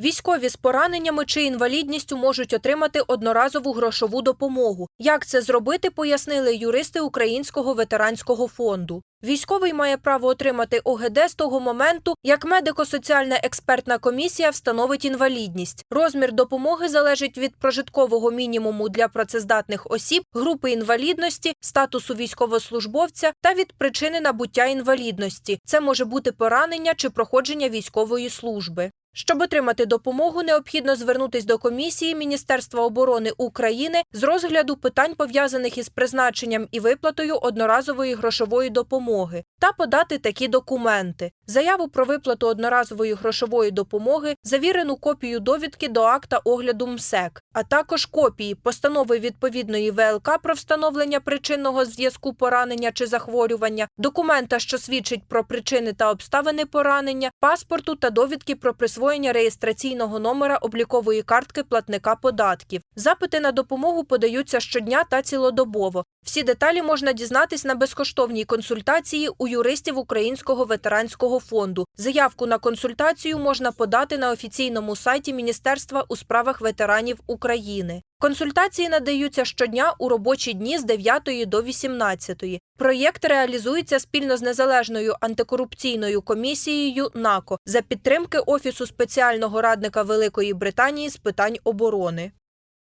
Військові з пораненнями чи інвалідністю можуть отримати одноразову грошову допомогу. Як це зробити, пояснили юристи Українського ветеранського фонду. Військовий має право отримати ОГД з того моменту, як медико-соціальна експертна комісія встановить інвалідність. Розмір допомоги залежить від прожиткового мінімуму для працездатних осіб, групи інвалідності, статусу військовослужбовця та від причини набуття інвалідності. Це може бути поранення чи проходження військової служби. Щоб отримати допомогу, необхідно звернутись до комісії Міністерства оборони України з розгляду питань пов'язаних із призначенням і виплатою одноразової грошової допомоги та подати такі документи: заяву про виплату одноразової грошової допомоги, завірену копію довідки до акта огляду МСЕК, а також копії постанови відповідної ВЛК про встановлення причинного зв'язку поранення чи захворювання, документа, що свідчить про причини та обставини поранення, паспорту та довідки про присвоєння реєстраційного номера облікової картки платника податків. Запити на допомогу подаються щодня та цілодобово. Всі деталі можна дізнатись на безкоштовній консультації у юристів Українського ветеранського фонду. Заявку на консультацію можна подати на офіційному сайті Міністерства у справах ветеранів України. Консультації надаються щодня у робочі дні з 9 до 18. Проєкт реалізується спільно з незалежною антикорупційною комісією НАКО за підтримки Офісу спеціального радника Великої Британії з питань оборони.